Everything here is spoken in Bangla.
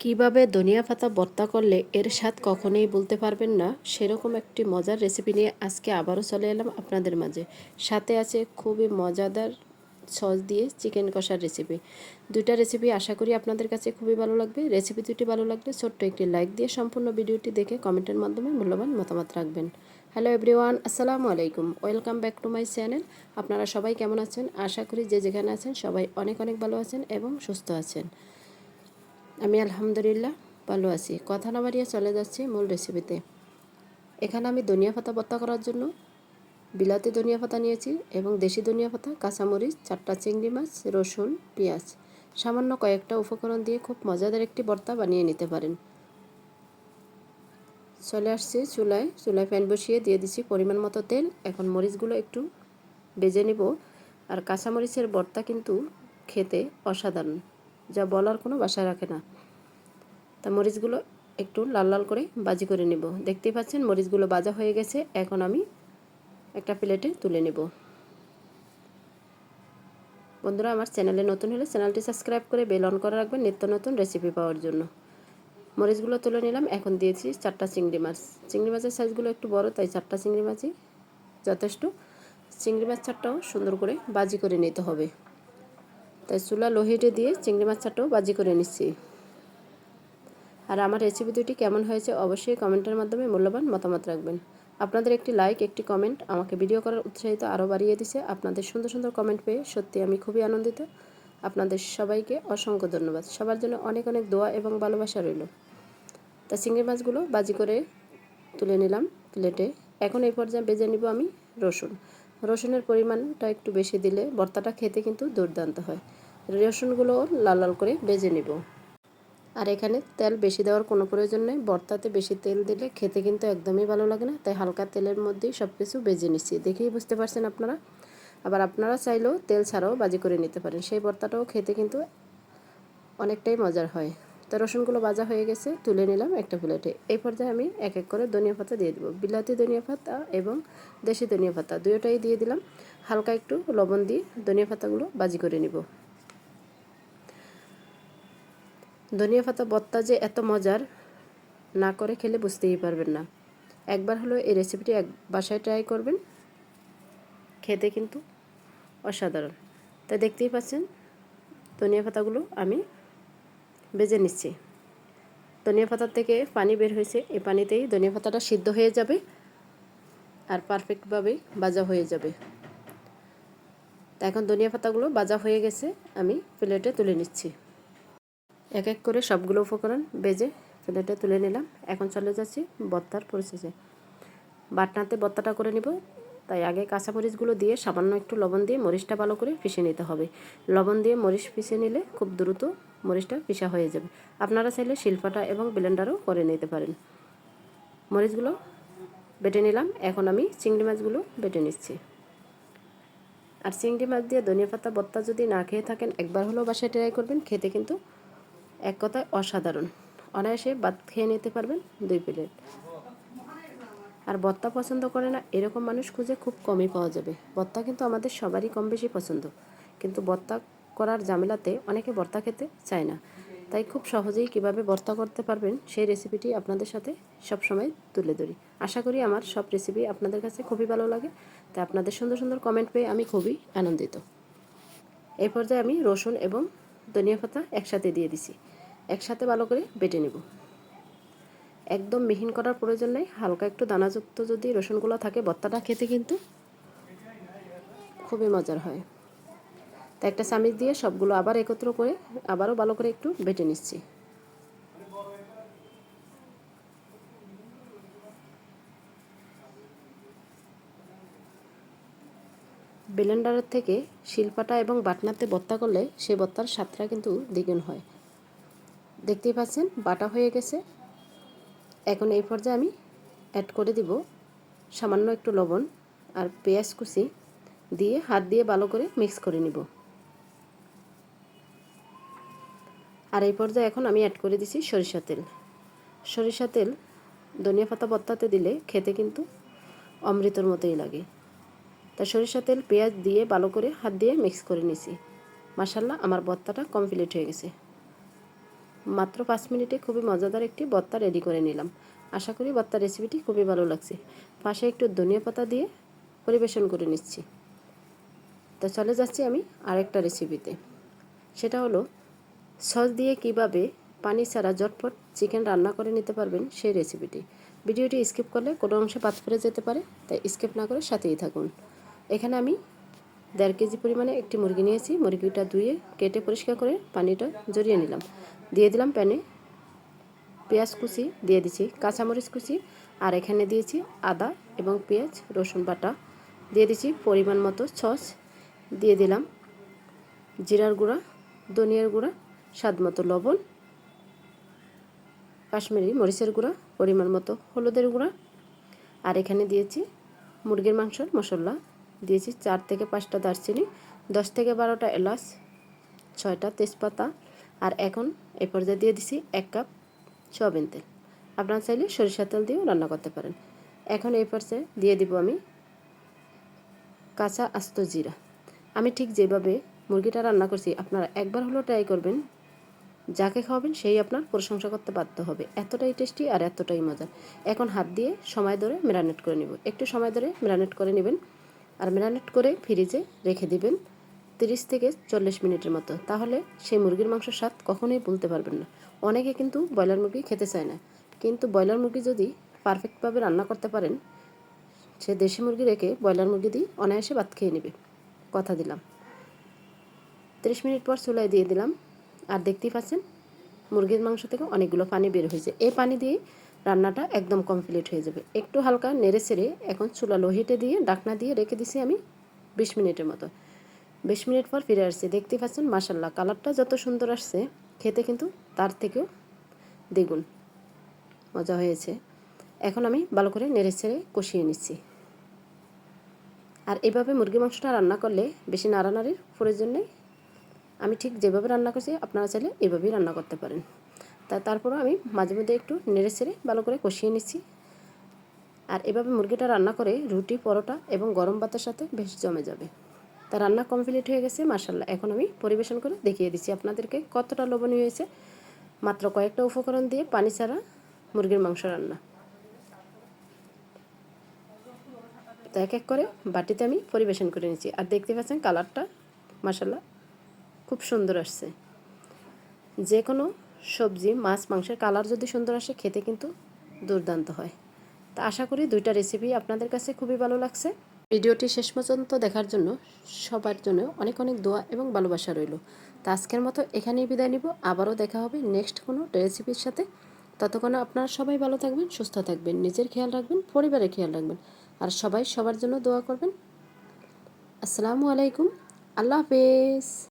কীভাবে ধনিয়া পাতা ভর্তা করলে এর স্বাদ কখনোই বলতে পারবেন না, সেরকম একটি মজার রেসিপি নিয়ে আজকে আবারও চলে এলাম আপনাদের মাঝে। সাথে আছে খুবই মজাদার সস দিয়ে চিকেন কষার রেসিপি দুইটা রেসিপি আশা করি আপনাদের কাছে খুবই ভালো লাগবে। রেসিপি দুটি ভালো লাগলে ছোট্ট একটি লাইক দিয়ে সম্পূর্ণ ভিডিওটি দেখে কমেন্টের মাধ্যমে মূল্যবান মতামত রাখবেন। হ্যালো এভরিওয়ান আসসালামু আলাইকুম। Welcome back to my channel আপনারা সবাই কেমন আছেন? আশা করি যে যেখানে আছেন সবাই অনেক অনেক ভালো আছেন এবং সুস্থ আছেন। আমি আলহামদুলিল্লাহ ভালো আছি। কথা না বাড়িয়ে চলে যাচ্ছি মূল রেসিপিতে এখানে আমি ধনিয়া পাতা ভর্তা করার জন্য বিলাতি ধনিয়া পাতা নিয়েছি এবং দেশি ধনিয়া পাতা, কাঁচামরিচ, চারটা চিংড়ি মাছ, রসুন, পেঁয়াজ। সামান্য কয়েকটা উপকরণ দিয়ে খুব মজাদার একটি ভর্তা বানিয়ে নিতে পারেন। চলে আসছি চুলায়। চুলায় প্যান বসিয়ে দিয়ে দিচ্ছি পরিমাণ মতো তেল। এখন মরিচগুলো একটু বেজে নিব। আর কাঁচামরিচের ভর্তা কিন্তু খেতে অসাধারণ। যা বলার কোনো বাসায় রাখে না। তা মরিচগুলো একটু লাল লাল করে বাজি করে নেব। দেখতেই পাচ্ছেন মরিচগুলো বাজা হয়ে গেছে। এখন আমি একটা প্লেটে তুলে নেব। বন্ধুরা, আমার চ্যানেলে নতুন হলে চ্যানেলটি সাবস্ক্রাইব করে বেল অন করে রাখবেন নিত্য নতুন রেসিপি পাওয়ার জন্য। মরিচগুলো তুলে নিলাম। এখন দিয়েছি চারটা চিংড়ি মাছ। চিংড়ি মাছের সাইজগুলো একটু বড়, তাই চারটা চিংড়ি মাছই যথেষ্ট। চিংড়ি মাছ চারটাও সুন্দর করে বাজি করে নিতে হবে। তাই চুলা লোহিটে দিয়ে চিংড়ি মাছ চারটাও বাজি করে নিচ্ছি। আর আমার রেসিপি দুটি কেমন হয়েছে অবশ্যই কমেন্টের মাধ্যমে মূল্যবান মতামত রাখবেন। আপনাদের একটি লাইক একটি কমেন্ট আমাকে ভিডিও করার উৎসাহিত আরও বাড়িয়ে দিছে। আপনাদের সুন্দর সুন্দর কমেন্ট পেয়ে সত্যি আমি খুবই আনন্দিত। আপনাদের সবাইকে অসংখ্য ধন্যবাদ। সবার জন্য অনেক অনেক দোয়া এবং ভালোবাসা রইল। তা চিংড়ি মাছগুলো বাজি করে তুলে নিলাম প্লেটে এখন এই পর্যায়ে বেজে নিব আমি রসুন। রসুনের পরিমাণটা একটু বেশি দিলে ভর্তাটা খেতে কিন্তু দুর্দান্ত হয়। রসুনগুলো লাল লাল করে বেজে নিব। আর এখানে তেল বেশি দেওয়ার কোনো প্রয়োজন নেই। বর্তাতে বেশি তেল দিলে খেতে কিন্তু একদমই ভালো লাগে না। তাই হালকা তেলের মধ্যেই সব কিছু বেজে নিচ্ছি। দেখেই বুঝতে পারছেন আপনারা? আবার আপনারা চাইলেও তেল ছাড়াও বাজি করে নিতে পারেন। সেই ভর্তাটাও খেতে কিন্তু অনেকটাই মজার হয়। তো রসুনগুলো ভাজা হয়ে গেছে, তুলে নিলাম একটা প্লেটে। এই পর্যায়ে আমি এক এক করে ধনিয়া পাতা দিয়ে দেবো। বিলাতি ধনিয়া পাতা এবং দেশি ধনিয়া পাতা দুটোটাই দিয়ে দিলাম। হালকা একটু লবণ দিয়ে ধনিয়া পাতাগুলো বাজি করে নিব। ধনিয়া পাতা বত্তা যে এত মজার, না করে খেলে বুঝতেই পারবেন না। একবার হলো এই রেসিপিটি এক বাসায় ট্রাই করবেন। খেতে কিন্তু অসাধারণ। তাই দেখতেই পাচ্ছেন, ধনিয়া পাতাগুলো আমি বেজে নিচ্ছি। ধনিয়া পাতার থেকে পানি বের হয়েছে, এই পানিতেই ধনিয়া পাতাটা সিদ্ধ হয়ে যাবে আর পারফেক্টভাবে বাজা হয়ে যাবে। তা এখন ধনিয়া পাতাগুলো বাজা হয়ে গেছে, আমি প্লেটে তুলে নিচ্ছি। এক এক করে সবগুলো উপকরণ বেজে প্লেটে তুলে নিলাম। এখন চলে যাচ্ছি বত্তার প্রসেসে বাটনাতে বত্তাটা করে নিব। তাই আগে কাঁচামরিচগুলো দিয়ে সামান্য একটু লবণ দিয়ে মরিচটা ভালো করে পিষে নিতে হবে। লবণ দিয়ে মরিচ পিষে নিলে খুব দ্রুত মরিচটা পিষা হয়ে যাবে। আপনারা চাইলে শিল্পাটা এবং ব্লেন্ডারও করে নিতে পারেন। মরিচগুলো বেটে নিলাম। এখন আমি চিংড়ি মাছগুলো বেটে নিচ্ছি। আর চিংড়ি মাছ দিয়ে ধনিয়া পাতা, বত্তা যদি না খেয়ে থাকেন, একবার হলেও বাসায় ট্রাই করবেন। খেতে কিন্তু এক কথায় অসাধারণ। অনায়াসে ভাত খেয়ে নিতে পারবেন দুই প্লেট। আর বত্তা পছন্দ করে না, এরকম মানুষ খুঁজে খুব কমই পাওয়া যাবে। বত্তা কিন্তু আমাদের সবারই কম বেশি পছন্দ। কিন্তু বত্তা করার ঝামেলাতে অনেকে ভর্তা খেতে চায় না। তাই খুব সহজেই কীভাবে ভর্তা করতে পারবেন সেই রেসিপিটি আপনাদের সাথে সব সময় তুলে ধরি। আশা করি আমার সব রেসিপি আপনাদের কাছে খুবই ভালো লাগে। তাই আপনাদের সুন্দর সুন্দর কমেন্ট পেয়ে আমি খুবই আনন্দিত। এই পর্যায়ে আমি রসুন এবং ধনিয়া পাতা একসাথে দিয়ে দিছি। একসাথে ভালো করে বেটে নেব। একদম মিহিন করার প্রয়োজন নেই, হালকা একটু দানাযুক্ত যদি রসুনগুলো থাকে, ভর্তাটা খেতে কিন্তু খুবই মজার হয়। তা একটা চামিচ দিয়ে সবগুলো আবার একত্র করে আবারও ভালো করে একটু বেটে নিচ্ছি। ব্লেন্ডারের থেকে শিল্পাটা এবং বাটনাতে বত্তা করলে সেই বত্তার স্বাদটা কিন্তু দ্বিগুণ হয়। দেখতেই পাচ্ছেন, বাটা হয়ে গেছে। এখন এই পর্যায়ে আমি অ্যাড করে দিব সামান্য একটু লবণ আর পেঁয়াজ কুচি দিয়ে হাত দিয়ে ভালো করে মিক্স করে নিব। আর এই পর্যায়ে এখন আমি অ্যাড করে দিছি সরিষা তেল। সরিষা তেল ধনিয়া পাতা বত্তাতে দিলে খেতে কিন্তু অমৃতর মতোই লাগে। তা সরিষা তেল, পেঁয়াজ দিয়ে ভালো করে হাত দিয়ে মিক্স করে নিছি। মাসাল্লাহ আমার বত্তাটা কমপ্লিট হয়ে গেছে। মাত্র পাঁচ মিনিটে খুবই মজাদার একটি ভর্তা রেডি করে নিলাম। আশা করি ভর্তার রেসিপিটি খুবই ভালো লাগছে। পাশে একটু ধনিয়া পাতা দিয়ে পরিবেশন করে নিচ্ছি। তো চলে যাচ্ছি আমি আরেকটা রেসিপিতে সেটা হলো, সস দিয়ে কীভাবে পানি ছাড়া ঝটপট চিকেন রান্না করে নিতে পারবেন সেই রেসিপিটি ভিডিওটি স্কিপ করলে কোনো অংশে পাত ফেরে যেতে পারে, তাই স্কিপ না করে সাথেই থাকুন। এখানে আমি দেড় কেজি পরিমাণে একটি মুরগি নিয়েছি। মুরগিটা ধুয়ে, কেটে পরিষ্কার করে পানিটা জড়িয়ে নিলাম। দিয়ে দিলাম প্যানে পেঁয়াজ কুচি, দিয়ে দিচ্ছি কাঁচামরিচ কুচি, আর এখানে দিয়েছি আদা এবং পেঁয়াজ, রসুন বাটা। দিয়ে দিচ্ছি পরিমাণ মতো সস। দিয়ে দিলাম জিরার গুঁড়া, ধনিয়ার গুঁড়া, স্বাদ মতো লবণ, কাশ্মীরি মরিচের গুঁড়া, পরিমাণ মতো হলুদের গুঁড়া। আর এখানে দিয়েছি মুরগির মাংসর মশলা। দিয়েছি চার থেকে পাঁচটা দারচিনি, দশ থেকে বারোটা এলাচ, ছয়টা তেজপাতা, আর এখন এ পর্যায়ে দিয়ে দিছি এক কাপ সয়াবিন তেল। আপনারা চাইলে সরিষা তেল দিয়েও রান্না করতে পারেন। এখন এই পর্যায়ে দিয়ে দিব আমি কাঁচা আস্ত জিরা। আমি ঠিক যেভাবে মুরগিটা রান্না করছি, আপনারা একবার হলেও ট্রাই করবেন। যাকে খাওয়াবেন সেই আপনার প্রশংসা করতে বাধ্য হবে। এতটাই টেস্টি আর এতটাই মজা এখন হাত দিয়ে সময় ধরে ম্যারিনেট করে নেব। একটু সময় ধরে ম্যারিনেট করে নেবেন। আর ম্যারিনেট করে ফ্রিজে রেখে দিবেন তিরিশ থেকে চল্লিশ মিনিটের মতো। তাহলে সেই মুরগির মাংসের স্বাদ কখনোই ভুলতে পারবেন না। অনেকে কিন্তু ব্রয়লার মুরগি খেতে চায় না। কিন্তু ব্রয়লার মুরগি যদি পারফেক্টভাবে রান্না করতে পারেন, সে দেশি মুরগি রেখে ব্রয়লার মুরগি দিয়ে অনায়াসে ভাত খেয়ে নেবে। কথা দিলাম। তিরিশ মিনিট পর চুলায় দিয়ে দিলাম। আর দেখতেই পাচ্ছেন, মুরগির মাংস থেকে অনেকগুলো পানি বের হয়েছে। এই পানি দিয়ে রান্নাটা একদম কমপ্লিট হয়ে যাবে। একটু হালকা নেড়ে সেড়ে এখন চুলা লোহিটে দিয়ে ডাকনা দিয়ে রেখে দিছি আমি বিশ মিনিটের মতো। বিশ মিনিট পর ফিরে আসছি। দেখতে পাচ্ছেন মাসাল্লাহ কালারটা যত সুন্দর আসছে, খেতে কিন্তু তার থেকেও দ্বিগুণ। মজা হয়েছে। এখন আমি ভালো করে নেড়ে ছেড়ে কষিয়ে নিচ্ছি। আর এভাবে মুরগি মাংসটা রান্না করলে বেশি নাড়ানাড়ির প্রয়োজন নেই। আমি ঠিক যেভাবে রান্না করছি, আপনারা চাইলে এভাবেই রান্না করতে পারেন। তা তারপরও আমি মাঝে মধ্যে একটু নেড়ে ছেড়ে ভালো করে কষিয়ে নিচ্ছি। আর এভাবে মুরগিটা রান্না করে রুটি, পরোটা এবং গরম ভাতের সাথে বেশ জমে যাবে। তা রান্না কমপ্লিট হয়ে গেছে মার্শাল্লাহ এখন আমি পরিবেশন করে দেখিয়ে দিচ্ছি আপনাদেরকে কতটা লবণীয় হয়েছে। মাত্র কয়েকটা উপকরণ দিয়ে পানি ছাড়া মুরগির মাংস রান্না। তো এক এক করে বাটিতে আমি পরিবেশন করে নিচ্ছি। আর দেখতে পাচ্ছেন কালারটা মার্শাল্লাহ খুব সুন্দর আসছে। যে কোনো সবজি, মাছ, মাংসের কালার যদি সুন্দর আসে, খেতে কিন্তু দুর্দান্ত হয়। তা আশা করি দুইটা রেসিপি আপনাদের কাছে খুবই ভালো লাগছে। ভিডিওটি শেষ পর্যন্ত দেখার জন্য সবার জন্য অনেক অনেক দোয়া এবং ভালোবাসা রইল। তা আজকের মতো এখানেই বিদায় নিব। আবারও দেখা হবে নেক্সট কোনো রেসিপির সাথে। ততক্ষণে আপনারা সবাই ভালো থাকবেন, সুস্থ থাকবেন, নিজের খেয়াল রাখবেন, পরিবারের খেয়াল রাখবেন। আর সবাই সবার জন্য দোয়া করবেন। আসসালামু আলাইকুম। আল্লাহ হাফেজ।